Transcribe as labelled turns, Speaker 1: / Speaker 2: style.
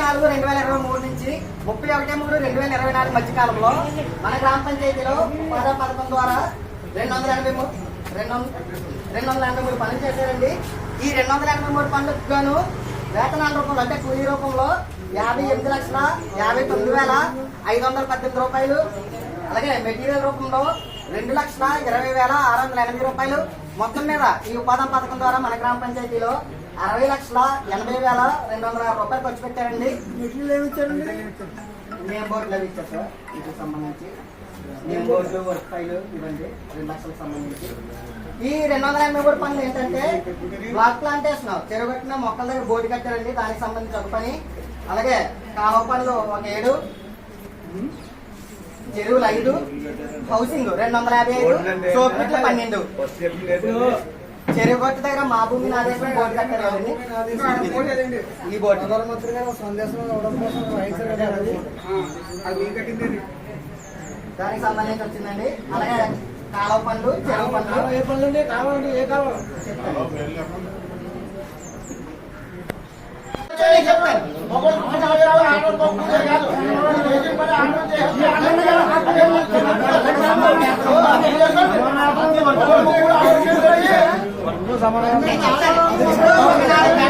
Speaker 1: నాలుగు రెండు వేల ఇరవై మూడు నుంచి ముప్పై ఒకటి మూడు రెండు వేల ఇరవై నాలుగు మధ్యకాలంలో మన గ్రామ పంచాయతీలో ఉపాధి పథకం ద్వారా రెండు వందల ఎనభై మూడు రెండు వందల రెండు వందల ఎనభై మూడు పనులు చేశారండి. ఈ రెండు వందల ఎనభై మూడు పనులకు గాను వేతనాల రూపంలో అంటే కూలీ రూపంలో యాభై ఎనిమిది లక్షల యాభై తొమ్మిది వేల ఐదు వందల పద్దెనిమిది రూపాయలు అలాగే మెటీరియల్ రూపంలో రెండు లక్షల ఇరవై వేల ఆరు వందల ఎనభై రూపాయలు. మొత్తం మీద ఈ ఉపాధి పథకం ద్వారా మన గ్రామ పంచాయతీలో అరవై లక్షల ఎనభై వేల రెండు వందల రూపాయలు ఖర్చు పెట్టారండి. నేమ్ బోర్డులు అవి ఇచ్చారు. సార్? వీటికి సంబంధించి. నేమ్ బోర్డు వర్క్ ఫైల్ ఇవ్వండి? రెండు లక్షలకు సంబంధించి. ఈ రెండు వందల ఎనభై మూడు పనులు ఏంటంటే బ్లాక్ ప్లాంటేషన్ చెరుగట్టిన మొక్కల దగ్గర బోర్డు కట్టారండి. దానికి సంబంధించి ఒక పని. అలాగే కాలువ పనులు ఒక ఏడు. చెరువులు ఐదు హౌసింగ్ రెండు వందల యాభై ఐదు సోపిట్లు పన్నెండు. చెరువు గట్టు దగ్గర మా భూమి నా దేశం బోర్డు కట్టారు కదండి ఈ బోర్డు
Speaker 2: ప్రధానమంత్రి గారు సందేశం ఇవ్వడం కోసం
Speaker 1: దానికి సంబంధించి వచ్చిందండి. అలాగే కాలువ పనులు చెరువు పనులు
Speaker 2: ఏ పనులు కావాలండి ఏ కావాలి
Speaker 1: చెప్తాను.